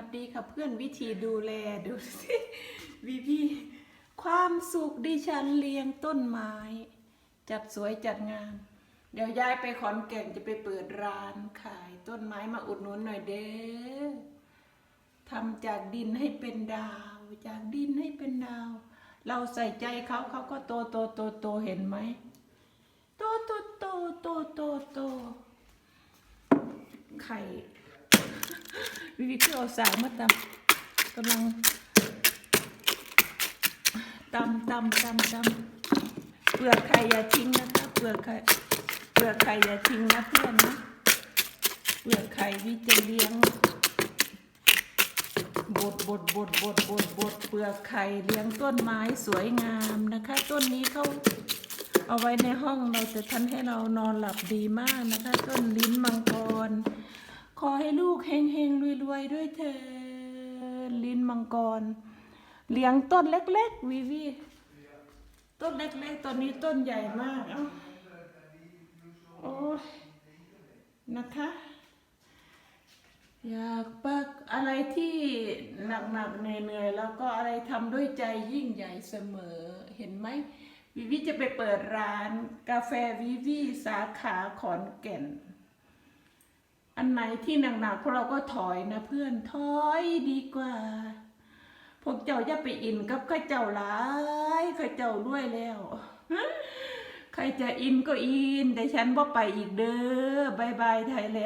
วัสดีค่ะเพื่อนวิธีดูแลดูสิวิวีความสุขดิฉันเลี้ยงต้นไม้ จัดสวยจัดงามเดี๋ยวย้ายไปขอนแก่นจะไปเปิดร้านขายต้นไม้มาอุดหนุนหน่อยเด้อทำจากดินให้เป็นดาว จากดินให้เป็นดาว เราใส่ใจเขาเขาก็โตโตโตโตเห็นไหมโตโตโตโตโตโตไข่ วิวิคือเอาสายมาตำกำลังตำตำตำตำเปลือกไข่อย่าทิ้งนะคะเปลือกไข่เปลือกไข่อย่าทิ้งนะเพื่อนนะเปลือกไข่วิจะเลี้ยงบดบดบดบดบดบดเปลือกไข่เลี้ยงต้นไม้สวยงามนะคะ ต้นนี้เขาเอาไว้ในห้องเราจะทันให้เรานอนหลับดีมากนะคะ ต้นลิ้นมังกร ขอให้ลูกเฮงเฮงรวยรวยๆด้วยเถิดลิ้นมังกร เลี้ยงต้นเล็ก ๆวิวีต้นเล็กๆต้นนี้ต้นใหญ่มากเอ้าโอ้นะคะ อยากปักอะไรที่หนักๆเหนื่อยๆแล้วก็อะไรทำด้วยใจยิ่งใหญ่เสมอเห็นไหมวิวีจะไปเปิดร้านกาแฟวิวีสาขาขอนแก่น อันไหนที่หนักๆพวกเราก็ถอยนะเพื่อนถอยดีกว่า พวกเจ้าอย่าไปอินกับข้าเจ้าหลายข้าเจ้าด้วยแล้วใครจะอินก็อิน แต่ฉันว่าไปอีกเด้อบายบายไทยแลนด์